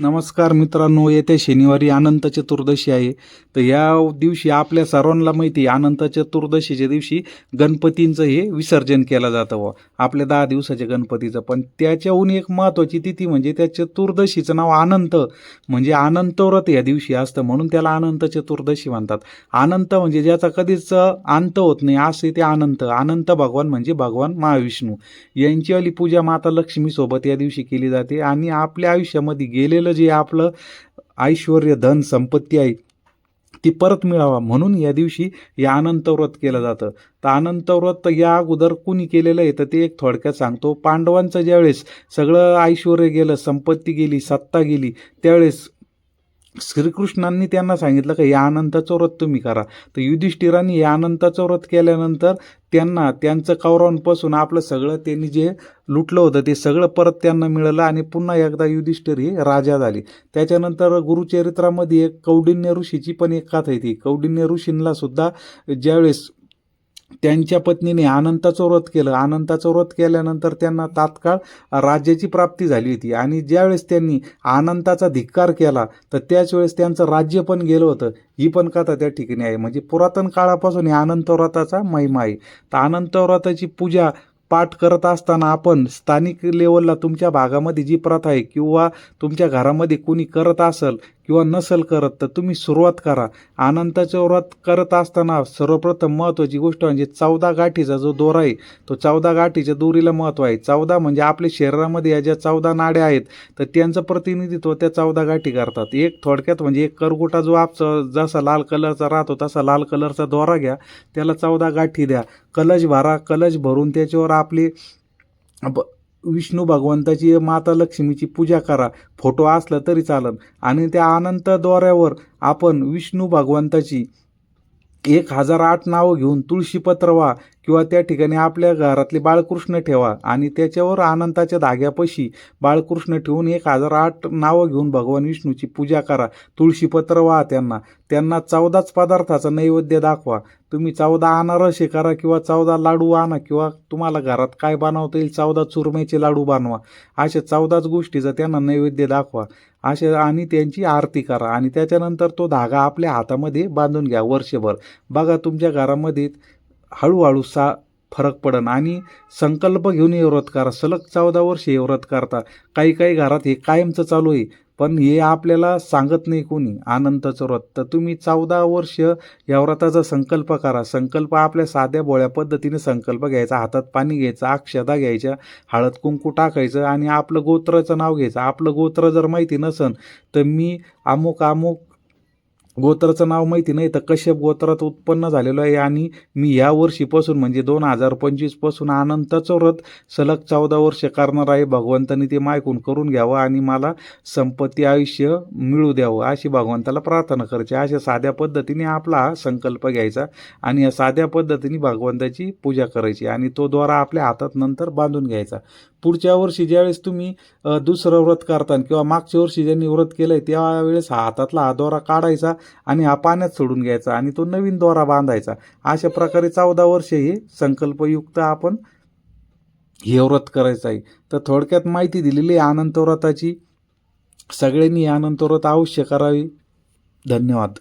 नमस्कार मित्रांनो येत्या शनिवारी अनंत चतुर्दशी आहे. तर या दिवशी आपल्या सर्वांना माहिती आहे अनंत चतुर्दशीच्या दिवशी गणपतींचं हे विसर्जन केलं जातं. व आपल्या दहा दिवसाच्या गणपतीचं. पण त्याच्याहून एक महत्त्वाची तिथी म्हणजे त्या चतुर्दशीचं नाव अनंत. म्हणजे अनंत व्रत या दिवशी असतं म्हणून त्याला अनंत चतुर्दशी म्हणतात. अनंत म्हणजे ज्याचा कधीच अंत होत नाही असे ते अनंत. अनंत भगवान म्हणजे भगवान महाविष्णू. यांचीवाली पूजा माता लक्ष्मीसोबत या दिवशी केली जाते आणि आपल्या आयुष्यामध्ये गेलेलं जे आपलं ऐश्वर धन संपत्ती आहे ती परत मिळावा. म्हणून या दिवशी या अनंत व्रत केलं जातं. तर अनंत व्रत या अगोदर कुणी केलेलं आहे? तर ते एक थोडक्यात सांगतो. पांडवांचं ज्यावेळेस सगळं ऐश्वर गेलं संपत्ती गेली सत्ता गेली त्यावेळेस श्रीकृष्णांनी त्यांना सांगितलं का या अनंताचं व्रत तुम्ही करा. तर युधिष्ठिरांनी या अनंताचं व्रत केल्यानंतर त्यांना त्यांचं कौरवांपासून आपलं सगळं त्यांनी जे लुटलं होतं ते सगळं परत त्यांना मिळालं आणि पुन्हा एकदा युधिष्ठिर ही राजा झाली. त्याच्यानंतर गुरुचरित्रामध्ये एक कौडिन्य ऋषीची पण एक कथा येते. कौडिन्य कौंडिन्य ऋषींना सुद्धा ज्यावेळेस त्यांच्या पत्नीने अनंताचं व्रत केलं. अनंताचं व्रत केल्यानंतर त्यांना तात्काळ राज्याची प्राप्ती झाली होती. आणि ज्यावेळेस त्यांनी अनंताचा धिक्कार केला तर त्याच वेळेस त्यांचं राज्य पण गेलं होतं. ही पण कथा त्या ठिकाणी आहे. म्हणजे पुरातन काळापासून या अनंतव्रताचा महिमा आहे. तर अनंतव्रताची पूजा पाठ करत असताना आपण स्थानिक लेवलला तुमच्या भागामध्ये जी प्रथा आहे किंवा तुमच्या घरामध्ये कुणी करत असेल किंवा नसल करत तर तुम्ही सुरुवात करा. आनंदाच्या व्रत करत असताना सर्वप्रथम महत्त्वाची गोष्ट म्हणजे चौदा गाठीचा जो दोरा आहे तो चौदा गाठीच्या दोरीला महत्त्व आहे. चौदा म्हणजे आपल्या शरीरामध्ये या ज्या चौदा नाड्या आहेत तर त्यांचं प्रतिनिधित्व त्या चौदा गाठी करतात. एक थोडक्यात म्हणजे एक करगुटा जो आप जसा लाल कलरचा राहतो तसा लाल कलरचा दोरा घ्या. त्याला चौदा गाठी द्या. कलश भरा. कलश भरून त्याच्यावर आपली ब- विष्णू भगवंताची माता लक्ष्मीची पूजा करा. फोटो असला तरी चालन. आणि त्या अनंत दोऱ्यावर आपण विष्णू भगवंताची एक हजार आठ नावं घेऊन तुळशीपत्र वा किंवा त्या ठिकाणी आपल्या घरातले बाळकृष्ण ठेवा आणि त्याच्यावर आनंदाच्या धाग्यापाशी बाळकृष्ण ठेवून एक हजार आठ नावं घेऊन भगवान विष्णूची पूजा करा. तुळशीपत्र वा त्यांना. त्यांना चौदाच पदार्थाचा नैवेद्य दाखवा. तुम्ही चौदा अनारसे करा किंवा चौदा लाडू आणा किंवा तुम्हाला घरात काय बनवता येईल चौदा चुरम्याचे लाडू बनवा. अशा चौदाच गोष्टीचा त्यांना नैवेद्य दाखवा. असे आणि त्यांची आरती करा आणि त्याच्यानंतर तो धागा आपल्या हातामध्ये बांधून घ्या वर्षभर. बघा तुमच्या घरामध्ये हळूहळू सा फरक पडन आणि संकल्प घेऊन हे व्रत करा. सलग चौदा वर्ष हे व्रत करता. काही काही घरात हे कायमचं चालू आहे पण हे आपल्याला सांगत नाही कोणी आनंदाचं व्रत. तर तुम्ही चौदा वर्ष या व्रताचा संकल्प करा. संकल्प आपल्या साध्या बोळ्या पद्धतीने संकल्प घ्यायचा. हातात पाणी घ्यायचं अक्षदा घ्यायच्या हळद कुंकू टाकायचं आणि आपलं गोत्राचं नाव घ्यायचं. आपलं गोत्र जर माहिती नसन तर मी अमुक अमुक गोत्राचं नाव माहिती नाही तर कश्यप गोत्रात उत्पन्न झालेलो आहे आणि मी या वर्षीपासून म्हणजे दोन हजार पंचवीसपासून अनंताचं व्रत सलग चौदा वर्ष करणार आहे. भगवंतानी ते मायकून करून घ्यावं आणि मला संपत्ती आयुष्य मिळू द्यावं अशी भगवंताला प्रार्थना करायची. अशा साध्या पद्धतीने आपला हा संकल्प घ्यायचा आणि या साध्या पद्धतीने भगवंताची पूजा करायची आणि तो द्वारा आपल्या हातात नंतर बांधून घ्यायचा. पुढच्या वर्षी ज्यावेळेस तुम्ही दुसरं व्रत करताना किंवा मागच्या वर्षी ज्यांनी व्रत केलं आहे त्यावेळेस हातातला हा दोरा काढायचा आणि हा पाण्यात सोडून घ्यायचा आणि तो नवीन दोरा बांधायचा. अशा प्रकारे चौदा वर्षे हे संकल्पयुक्त आपण हे व्रत करायचं आहे. तर थोडक्यात माहिती दिलेली आहे. अनंत व्रताची सगळ्यांनी हे अनंत व्रत अवश्य करावी. धन्यवाद.